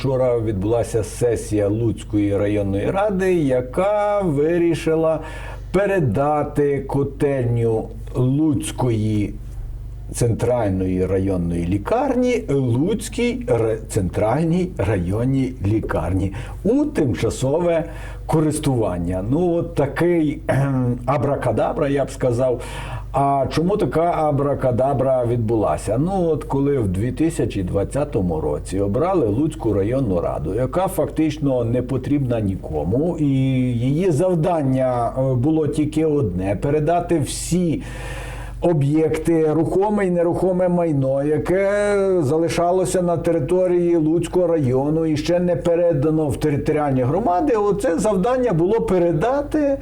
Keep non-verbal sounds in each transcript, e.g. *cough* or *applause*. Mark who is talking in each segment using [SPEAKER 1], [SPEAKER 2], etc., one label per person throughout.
[SPEAKER 1] Вчора відбулася сесія Луцької районної ради, яка вирішила передати котельню Луцької центральної районної лікарні Луцькій центральній районній лікарні у тимчасове користування. Ну, от такий абракадабра, я б сказав. А чому така абракадабра відбулася? Ну, от коли в 2020 році обрали Луцьку районну раду, яка фактично не потрібна нікому, і її завдання е, було тільки одне передати всі. Об'єкти, рухоме і нерухоме майно, яке залишалося на території Луцького району і ще не передано в територіальні громади. Оце завдання було передати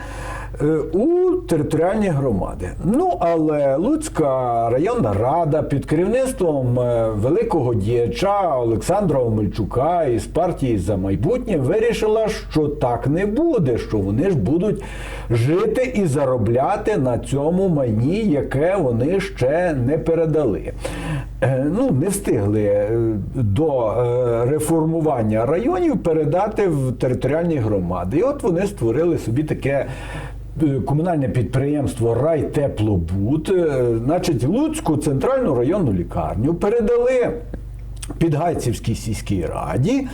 [SPEAKER 1] у територіальні громади. Ну але Луцька районна рада під керівництвом е, великого діяча Олександра Омельчука із партії за майбутнє вирішила, що так не буде, що вони ж будуть жити і заробляти на цьому майні, яке вони ще не передали. Е, Ну, не встигли е, до е, реформування районів передати в територіальні громади. І от вони створили собі таке. Е, Комунальне підприємство Райтеплобуд, е, значить, Луцьку центральну районну лікарню передали Підгайцівській сільській раді.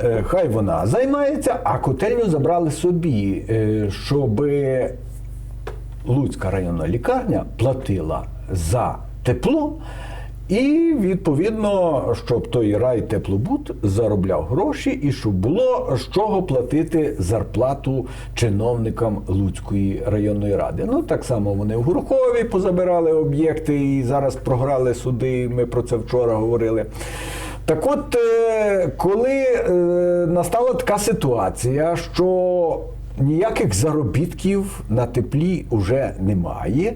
[SPEAKER 1] Е, Хай вона займається, а котельню забрали собі, щоб Луцька районна лікарня платила за тепло, і відповідно, щоб той рай теплобут заробляв гроші, і щоб було з чого платити зарплату чиновникам Луцької районної ради. Ну так само вони в Гурхові позабирали об'єкти і зараз програли суди. Ми про це вчора говорили. Так от, е, коли е, настала така ситуація, що ніяких заробітків на теплі вже немає,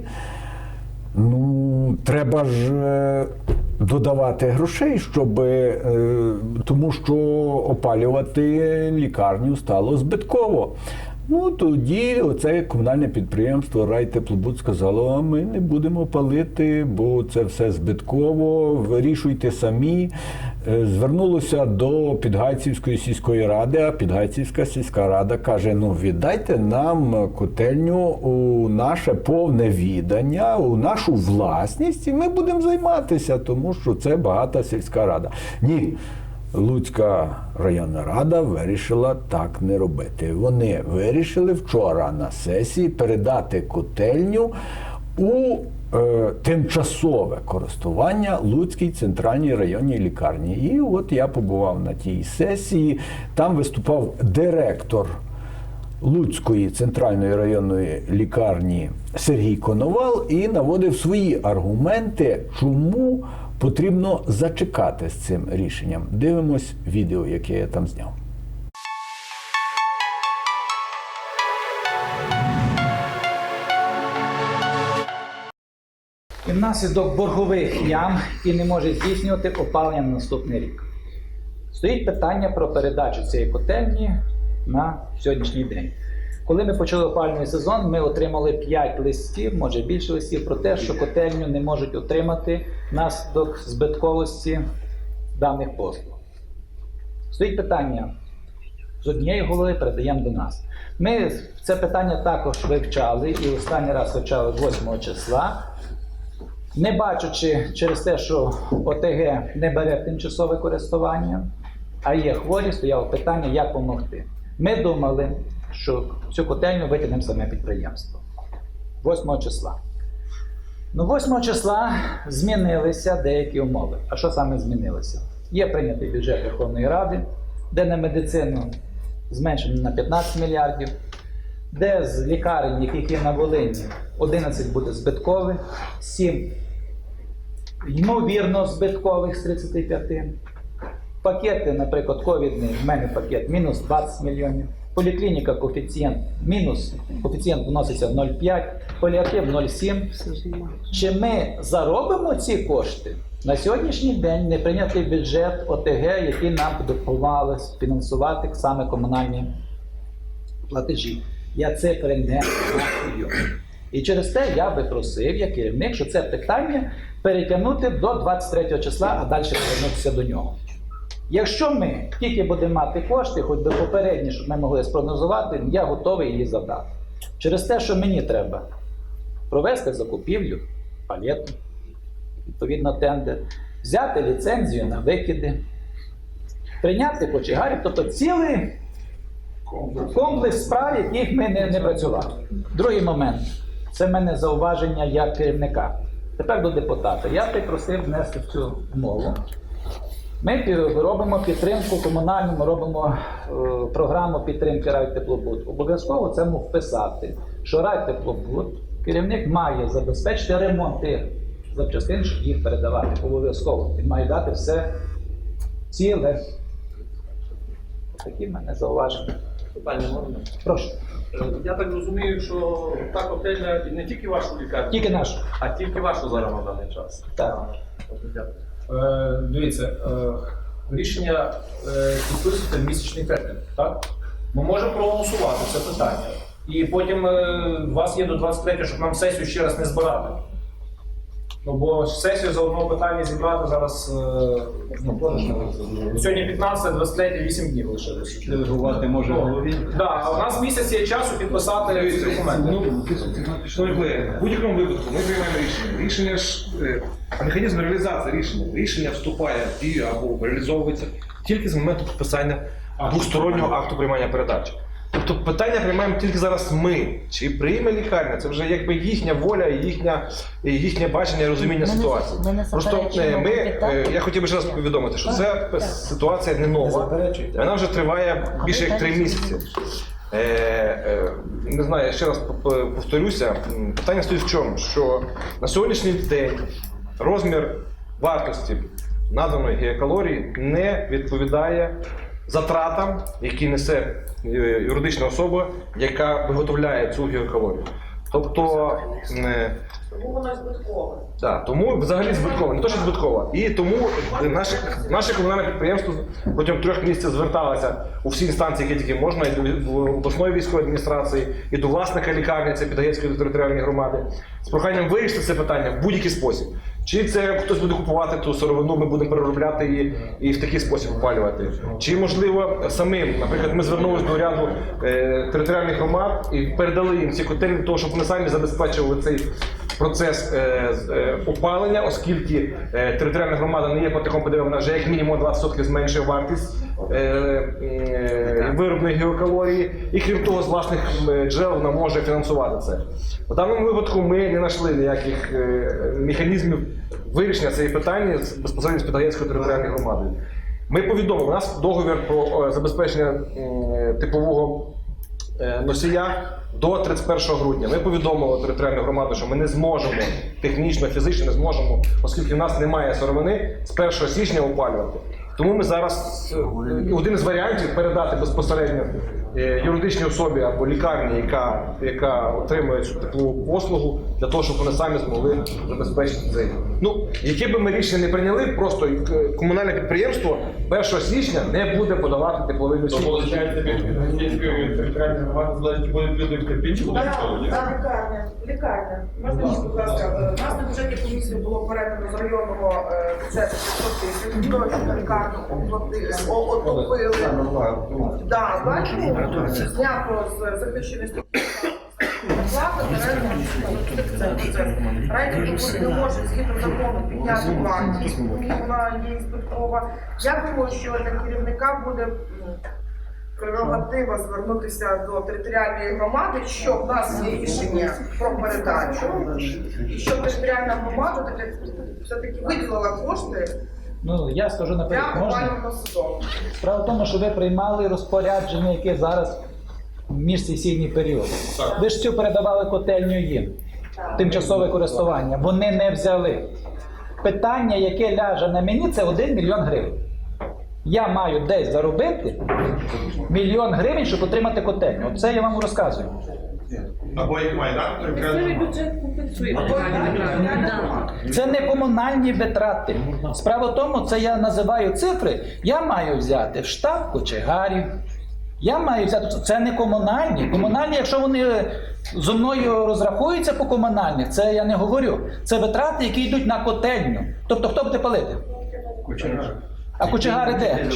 [SPEAKER 1] ну, треба ж е, додавати грошей, щоб, е, тому що опалювати лікарню стало збитково. Ну тоді оце комунальне підприємство Райтеплобуд сказало, ми не будемо палити, бо це все збитково, вирішуйте самі. Е, Звернулося до Підгайцівської сільської ради, а Підгайцівська сільська рада каже: ну віддайте нам котельню у наше повне відання, у нашу власність, і ми будемо займатися, тому що це багата сільська рада. Ні. Луцька районна рада вирішила так не робити. Вони вирішили вчора на сесії передати котельню у тимчасове користування Луцькій центральній районній лікарні. І от я побував на тій сесії. Там виступав директор Луцької центральної районної лікарні Сергій Коновал і наводив свої аргументи, чому потрібно зачекати з цим рішенням. Дивимось відео, яке я там зняв.
[SPEAKER 2] І внаслідок боргових ям і не може здійснювати опалення на наступний рік. Стоїть питання про передачу цієї котельні на сьогоднішній день. Коли ми почали опалювальний сезон, ми отримали 5 листів, може більше листів, про те, що котельню не можуть отримати внаслідок збитковості даних послуг. Стоїть питання з однієї голови передаємо до нас. Ми це питання також вивчали і останній раз вивчали 8 числа. Не бачучи через те, що ОТГ не бере тимчасове користування, а є хворі, стояло питання, як допомогти. Ми думали, що цю котельню витягнемо саме підприємство 8 числа. Ну, 8 числа змінилися деякі умови. А що саме змінилося? Є прийнятий бюджет Верховної Ради, де на медицину зменшено на 15 мільярдів, де з лікарень, яких є на Волині, 11 буде збиткових, 7 ймовірно збиткових з 35. Пакети, наприклад, ковідний, в мене пакет мінус 20 мільйонів. Поліклініка коефіцієнт мінус, коефіцієнт вноситься 0,5, паліатив 0,7. Чи ми заробимо ці кошти? На сьогоднішній день не прийнятий бюджет ОТГ, який нам допомагали фінансувати саме комунальні платежі. Я не знаю. І через те я би просив, як керівник, що це питання перетягнути до 23 числа, а далі повернутися до нього. Якщо ми тільки будемо мати кошти, хоч би попередні, щоб ми могли спрогнозувати, я готовий її завдати. Через те, що мені треба провести закупівлю палету, відповідно тендер, взяти ліцензію на викиди, прийняти кочегарів, тобто цілий комплекс справ, яких ми не, не працювали. Другий момент це в мене зауваження як керівника. Тепер до депутата. Я би просив внести в цю мову. Ми робимо підтримку комунальну, ми робимо е, програму підтримки райтеплобуд. Обов'язково це мов вписати, що райтеплобуд, керівник має забезпечити ремонт тих запчастин, щоб їх передавати. Обов'язково. Він має дати все ціле. Такі в мене зауваження.
[SPEAKER 3] Питання можна?
[SPEAKER 2] Прошу,
[SPEAKER 3] Е, Я так розумію, що та котельня і не тільки вашу лікарню,
[SPEAKER 2] тільки нашу.
[SPEAKER 3] а тільки вашу зараз на даний час.
[SPEAKER 2] Так.
[SPEAKER 3] Дякую. Е, Дивіться, е, рішення е, підписувати місячний термін, так? Ми можемо проголосувати це питання. І потім е, у вас є до 23, щоб нам сесію ще раз не збирати. Ну, бо сесію за одного питання зібрати зараз. е, ну, сьогодні 15, 23, 8 днів лишилося.
[SPEAKER 4] Делегувати може голові.
[SPEAKER 3] Так, а у нас місяць є часу підписати ці документи.
[SPEAKER 4] Ну, колеги, в будь-якому випадку ми приймаємо рішення. Рішення ж е, механізм реалізації рішення. Рішення вступає в дію або реалізовується тільки з моменту підписання двостороннього акту приймання передачі. Тобто питання приймаємо тільки зараз ми. Чи прийме лікарня? Це вже якби їхня воля, і їхня, їхнє бачення і розуміння
[SPEAKER 5] Ми не-
[SPEAKER 4] ситуації.
[SPEAKER 5] ми не
[SPEAKER 4] Просто е, ми, е, я хотів би ще раз повідомити, що це ситуація не нова.
[SPEAKER 2] заперечуйте.
[SPEAKER 4] Вона вже триває більше як три місяці. Е, е, не знаю, я ще раз повторюся. Питання стоїть в чому? Що на сьогоднішній день розмір вартості наданої гігакалорії не відповідає затратам, які несе е, юридична особа, яка виготовляє цю гігакалорію. Тобто, е,
[SPEAKER 6] Тому вона збиткова.
[SPEAKER 4] так, тому взагалі збиткова, не то, що збиткова. І тому наше, наше комунальне підприємство протягом трьох місяців зверталося у всі інстанції, які тільки можна, і до обласної військової адміністрації, і до власника лікарні, це Підгаєцької територіальної громади, з проханням вирішити це питання в будь-який спосіб. Чи це хтось буде купувати ту сировину, ми будемо переробляти її і в такий спосіб опалювати. Чи можливо самим, наприклад, ми звернулися до ряду е, територіальних громад і передали їм ці котельні того, щоб вони самі забезпечували цей процес е, е, опалення, оскільки е, територіальна громада не є платником ПДВ, вона вже як мінімум 20% зменшує вартість е, е, виробної геокалорії, і крім того, з власних е, джерел вона може фінансувати це. В даному випадку ми не знайшли ніяких е, механізмів вирішення цієї питання безпосередньо з Підгаєцькою територіальною громадою. Ми повідомили, у нас договір про е, забезпечення м, теплового е, носія до 31 грудня. Ми повідомили територіальну громаду, що ми не зможемо технічно, фізично не зможемо, оскільки в нас немає сировини з 1 січня опалювати. Тому ми зараз е, один із варіантів передати безпосередньо е, юридичній особі або лікарні, яка, яка отримує цю теплову послугу, для того, щоб вони самі змогли забезпечити цей. Ну, яке би ми рішення не прийняли, просто е, комунальне підприємство 1 січня не буде подавати тепловий носій.
[SPEAKER 7] Получається, від Російської територіальної громади залежить, будуть люди в?
[SPEAKER 6] Так, так, лікарня. Лікарня. Можна, мені, будь ласка, е, у нас на бюджеті комісії було передано з районного е, бюджету 500 тисяч, лікарню оплатили, отопили. Да, бачимо, знято з захищеної Райдер не може згідно закону підняти вартість, вона є збиткова. Я думаю, що для керівника буде прерогатива звернутися до територіальної громади, що в нас є рішення про передачу, і що територіальна громада таки все-таки виділила кошти
[SPEAKER 2] Ну, я скажу наперед, можна?
[SPEAKER 6] опалювального сезону.
[SPEAKER 2] Справа в тому, що ви приймали розпорядження, яке зараз міжсесійний період. Ви ж цю передавали котельню їм, тимчасове користування. Вони не взяли. Питання, яке ляже на мені, це 1 мільйон гривень. Я маю десь заробити мільйон гривень, щоб отримати котельню. Оце я вам розказую.
[SPEAKER 7] Або як дати територіальна
[SPEAKER 6] бюджет компенсує.
[SPEAKER 2] Це не комунальні витрати. Справа в тому, це я називаю цифри. Я маю взяти в штаб кочегарів. Я маю взяти це не комунальні. Комунальні, якщо вони зо мною розрахуються по комунальних, це я не говорю. Це витрати, які йдуть на котельню. Тобто, хто буде палити? А кочегари де?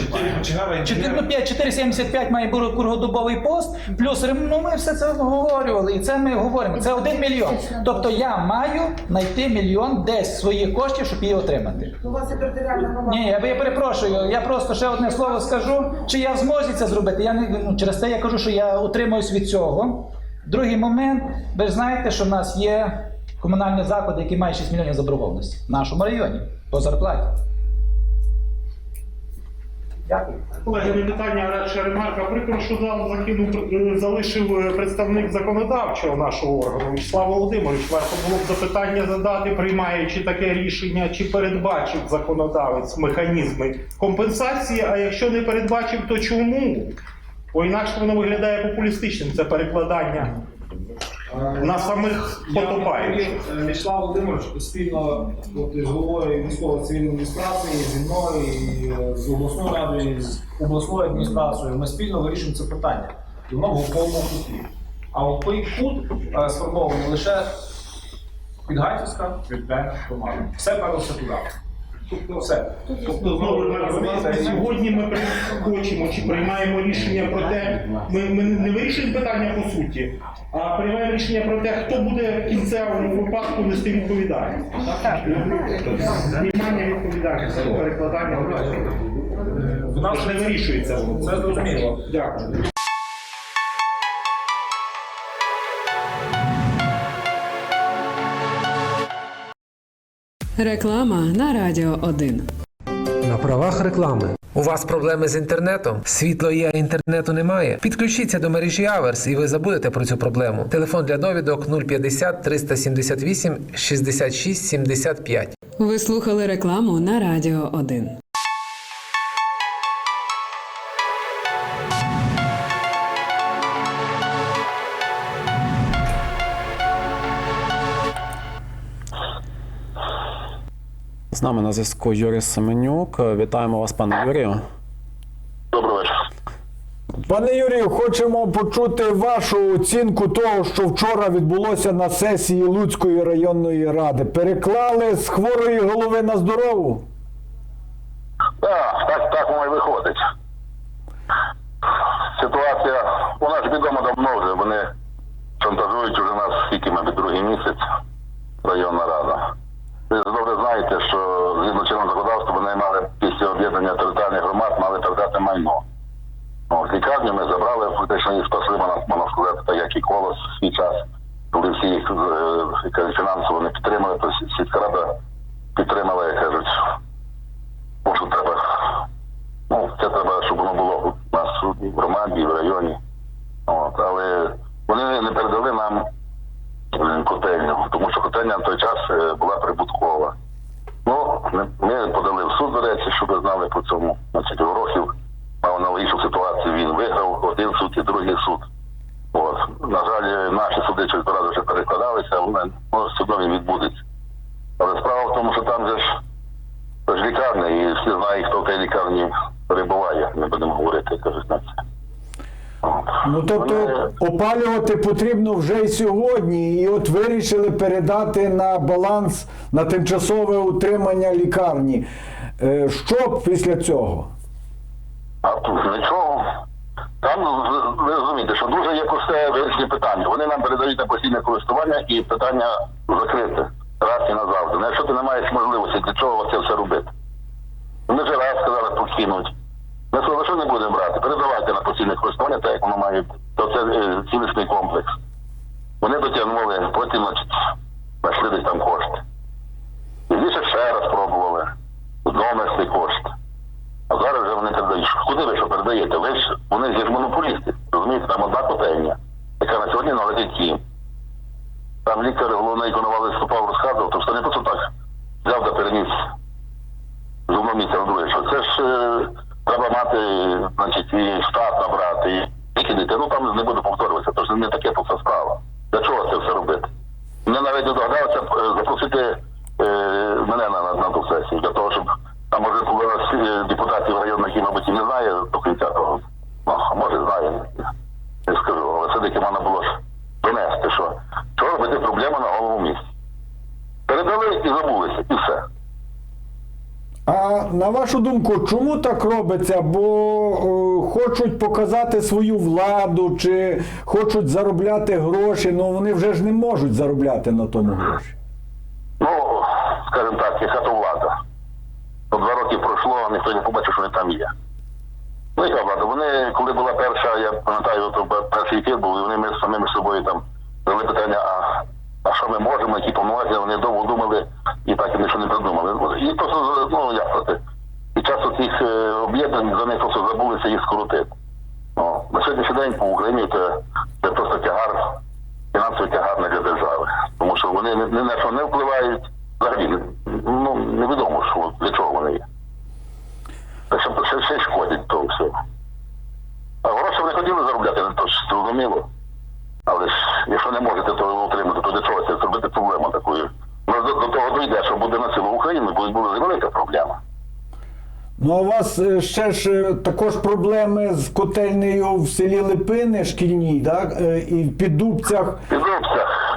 [SPEAKER 4] Чигара,
[SPEAKER 2] Чотири- ну, п'ять- 4,75 має бути кругодобовий пост, плюс рем- ну ми все це обговорювали, і це ми говоримо. Це один мільйон. Тобто я маю знайти мільйон десь своїх коштів, щоб її отримати.
[SPEAKER 6] У вас є територіальна громада.
[SPEAKER 2] Ні, я, я перепрошую, я просто ще одне слово скажу, чи я в змозі це зробити. Я не ну, через те я кажу, що я утримуюсь від цього. Другий момент, ви ж знаєте, що в нас є комунальні заклади, які мають 6 мільйонів заборгованості в нашому районі по зарплаті. Дякую.
[SPEAKER 5] Колеги, не питання, радше ремарка. Прикро, що зал закинув, е, залишив е, представник законодавчого нашого органу Вячеслав Володимирович. Варто було б запитання задати, приймаючи таке рішення, чи передбачив законодавець механізми компенсації, а якщо не передбачив, то чому? Бо інакше воно виглядає популістичним. Це перекладання на самих потопаючих.
[SPEAKER 3] Е, Вячеслав Володимирович спільно от, із головою військової цивільної адміністрації, зі мною, і е, з обласною радою, і з обласною адміністрацією, ми спільно вирішуємо це питання. І воно в повному куті. А от той кут е, сформований лише Підгайцівська територіальна громада. Все перлося туди. Тобто все.
[SPEAKER 5] Тобто знову ж розумієте, сьогодні ми хочемо чи приймаємо рішення про те, ми, ми не вирішуємо питання по суті, а приймаємо рішення про те, хто буде в кінцевому випадку нести відповідальність. Знімання відповідальності, перекладання
[SPEAKER 3] В нас
[SPEAKER 5] не вирішується.
[SPEAKER 3] Це зрозуміло.
[SPEAKER 5] Дякую.
[SPEAKER 8] Реклама на Радіо 1.
[SPEAKER 9] На правах реклами. У вас проблеми з інтернетом? Світло є, а інтернету немає. Підключіться до мережі Аверс і ви забудете про цю проблему. Телефон для довідок 050 378 66 75.
[SPEAKER 8] Ви слухали рекламу на Радіо 1.
[SPEAKER 10] З нами на зв'язку Юрій Семенюк. Вітаємо вас, пане Юрію.
[SPEAKER 11] Добрий вечір.
[SPEAKER 1] Пане Юрію, хочемо почути вашу оцінку того, що вчора відбулося на сесії Луцької районної ради. Переклали з хворої голови на здорову?
[SPEAKER 11] Так, так, так воно і виходить. Ситуація, вона ж відома давно вже. Вони шантажують уже нас скільки ми другий місяць, районна рада. Ви ж добре знаєте, що згідно чинного законодавства вони мали після об'єднання територіальних громад, мали передати майно. Ну, з лікарню ми забрали, фактично їх спасли, можна, можна сказати, так як і колос в свій час, коли всі їх е, фінансово не підтримали, то сі- сільська рада підтримала, як кажуть, що треба. Ну, це треба, щоб воно було у нас в громаді, в районі. От, але вони не передали нам е, котельню, тому що котельня на той час е, була прибуткова. Ну, ми подали в суд, до речі, щоб ви знали по цьому. Значить, Горохів мав аналогічну ситуацію, він виграв один суд і другий суд. На жаль, наші суди через два рази вже перекладалися, але все одно відбудеться. Але справа в тому, що там же ж це ж лікарня, і всі знають, хто в тій лікарні перебуває. Не будемо говорити, кажуть на це.
[SPEAKER 1] Ну тобто опалювати потрібно вже й сьогодні, і от вирішили передати на баланс на тимчасове утримання лікарні. Е, Що після цього?
[SPEAKER 11] А тут нічого. Там ви розумієте, що дуже є просте вирішення питання. Вони нам передають на постійне користування і питання закрите раз і назавжди. Ну, якщо ти не маєш можливості, для чого це все робити? Вони вже раз сказали покинуть. Ми сказали, що не будемо брати, передавайте на постійне користування, так як воно має. То це е, цілісний комплекс. Вони дотягнули, потім знайшли десь там кошти. Пізніше ще раз пробували знову знайшли кошти. А зараз вже. Куди ви що передаєте? Ви ж вони ж монополісти. Розумієте, там одна котельня, яка на сьогодні належить їм. Там лікар головний Коновал виступав, розказував, то що не просто так взяв та переніс з одного місця в друге. Що це ж е, треба мати, значить, і штат набрати, і дітей. Ну там не буду повторюватися, то ж не таке то все справа. Для чого це все робити? Мене навіть не догадалося е, запросити е, мене на, на, на ту сесію, для того, щоб там може депутатів районних, які, мабуть, і не знає до кінця того. Ну, може знає, не скажу, але все-таки можна було ж донести, що що робити проблема на голову місці. Передали і забулися, і все.
[SPEAKER 1] А на вашу думку, чому так робиться? Бо е, хочуть показати свою владу, чи хочуть заробляти гроші, ну вони вже ж не можуть заробляти на тому гроші.
[SPEAKER 11] Ну, скажімо так, яка то. То два роки пройшло, а ніхто не побачив, що вони там є. Ну, яка влада? Вони, коли була перша, я пам'ятаю, то перший ефір був, і вони ми самими собою там дали питання, а, а що ми можемо, які повноваження, вони довго думали і так і нічого не придумали. І просто, ну, як сказати, під час цих об'єднань за них просто забулися їх скоротити. Ну, на сьогоднішній день по Україні це, це просто тягар, фінансовий тягар для держави. Тому що вони ні на що не впливають, взагалі ну, невідомо, що, для чого вони є. Так що ще, ще шкодять того всього. А гроші вони хотіли заробляти, то ж зрозуміло. Але ж якщо не можете того отримати, то для чого це зробити проблему такою? До, до того дійде, що буде на цілу Україну, буде, буде велика проблема.
[SPEAKER 1] Ну а у вас е, ще ж е, також проблеми з котельнею в селі Липини шкільній, так? Е, І в Піддубцях.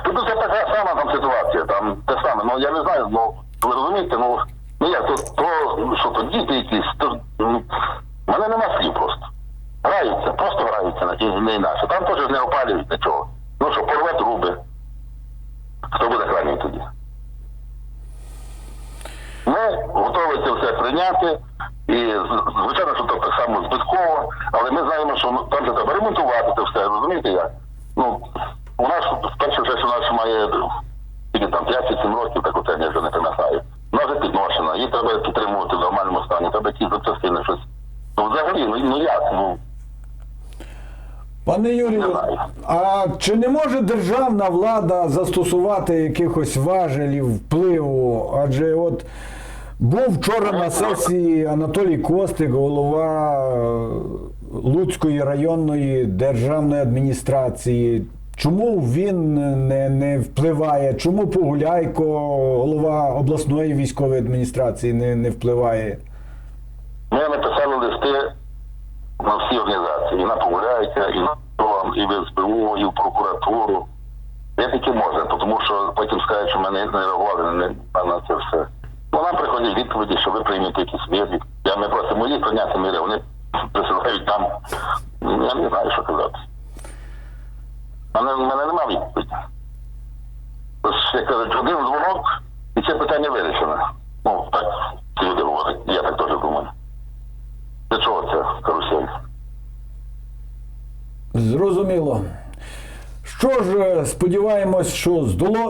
[SPEAKER 11] Тут це така сама там ситуація, там те саме. Ну я не знаю, ну ви розумієте, ну ну як то, то що то діти якісь, то ну, в мене нема слів просто. Граються, просто ті не інакше. Там теж не опалюють нічого. Ну що, порве труби. Хто буде крайній тоді? Ми готові це все прийняти. І звичайно, що це так само збитково, але ми знаємо, що ну, там треба ремонтувати це все, розумієте як? Ну, у нас перше вже, що у нас має тільки там 5-7 років, так оце я вже не пам'ятаю. Вона вже підношена, її треба підтримувати в нормальному стані, треба якісь запчастини щось. Ну взагалі, ну, ну як? Ну,
[SPEAKER 1] Пане Юрію, а чи не може державна влада застосувати якихось важелів впливу? Адже от був вчора на сесії Анатолій Костик, голова Луцької районної державної адміністрації. Чому він не, не впливає? Чому Погуляйко, голова обласної військової адміністрації, не, не впливає?
[SPEAKER 11] Ми написали листи на всі організації, і на Погуляйка, і на ТОМ, і в СБУ, і в прокуратуру. Де тільки можна, тому що потім скажуть, що ми не, реагували на, це все. Ну, нам приходять відповіді, що ви приймете якісь міри. Я ми просимо їх прийняти міри, вони *laughs* присилають нам. Я не знаю, що казати. Мене, мене немає відповіді. Тож, як кажуть, один дзвонок, і це питання вирішено. Ну, так ці люди говорять, я так теж думаю. Для чого це карусель?
[SPEAKER 1] Зрозуміло. Що ж, е, сподіваємось, що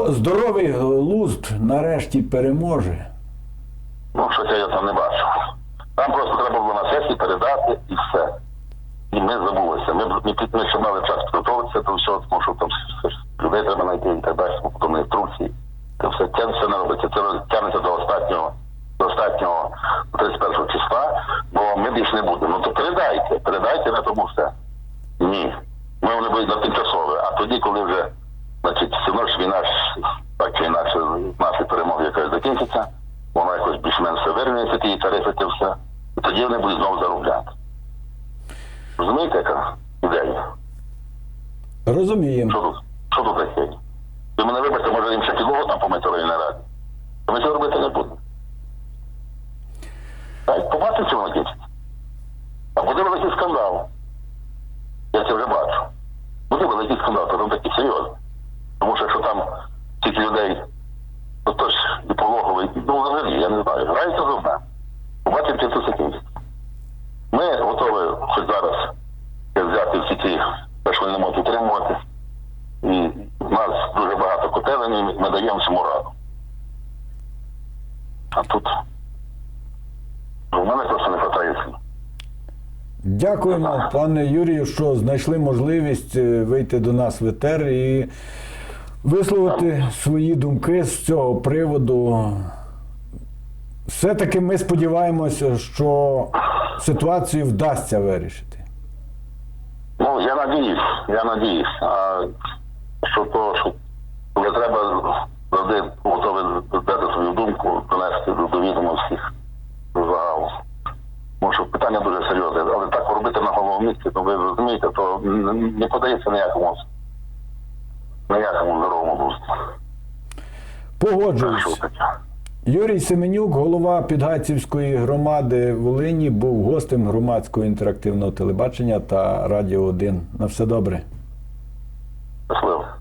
[SPEAKER 1] здоровий глузд нарешті переможе.
[SPEAKER 11] Ну, щось я там не бачу. Нам просто треба було на сесії передати і все. І ми забулися. Ми, ми, ми ще мали час підготуватися до всього, тому що там людей треба знайти і так далі, потім інструкції. Це все, це все не робиться. Це тягнеться до останнього, до останнього 31 числа, бо ми більше не будемо. Ну то передайте, передайте на тому все. Ні. Ми вони будуть на тимчасове. А тоді, коли вже, значить, все одно ж війна ж, так чи інакше, наші перемоги якось закінчиться, воно якось більш-менш все вернеться, ті тарифи, це все. І тоді вони будуть знову заробляти. Розумієте, яка ідея?
[SPEAKER 1] Розуміємо.
[SPEAKER 11] Що тут? Що тут таке? Ви мене вибачте, може їм ще підлогу там помити районній раді. То ми цього робити не будемо. Так, побачимо, що воно кінчиться. А буде великий скандал. Я це вже бачу. Буде великий скандал, то там такий серйозний. Тому що якщо там стільки людей, то то ж і пологовий, ну взагалі, я не знаю, грається з одне. Побачимо, чи це все кінчиться. Ми готові хоч зараз взяти всі ці, те, що вони не можуть утримувати. І в нас дуже багато котелень, і ми даємо всьому раду. А тут у мене просто не вистачає слів.
[SPEAKER 1] Дякуємо, пане Юрію, що знайшли можливість е, вийти до нас в етер і висловити свої думки з цього приводу. Все-таки ми сподіваємося, що ситуацію вдасться вирішити.
[SPEAKER 11] Ну, я надіюсь, я надіюсь. А що то, що коли треба завжди готові дати свою думку, донести до, до відома всіх загалу. Тому що питання дуже серйозне, але так робити на головному місці, то ви розумієте, то не подається ніякому ніякому здоровому що
[SPEAKER 1] Погоджуюсь. Юрій Семенюк, голова Підгайцівської громади Волині, був гостем громадського інтерактивного телебачення та Радіо 1. На все добре.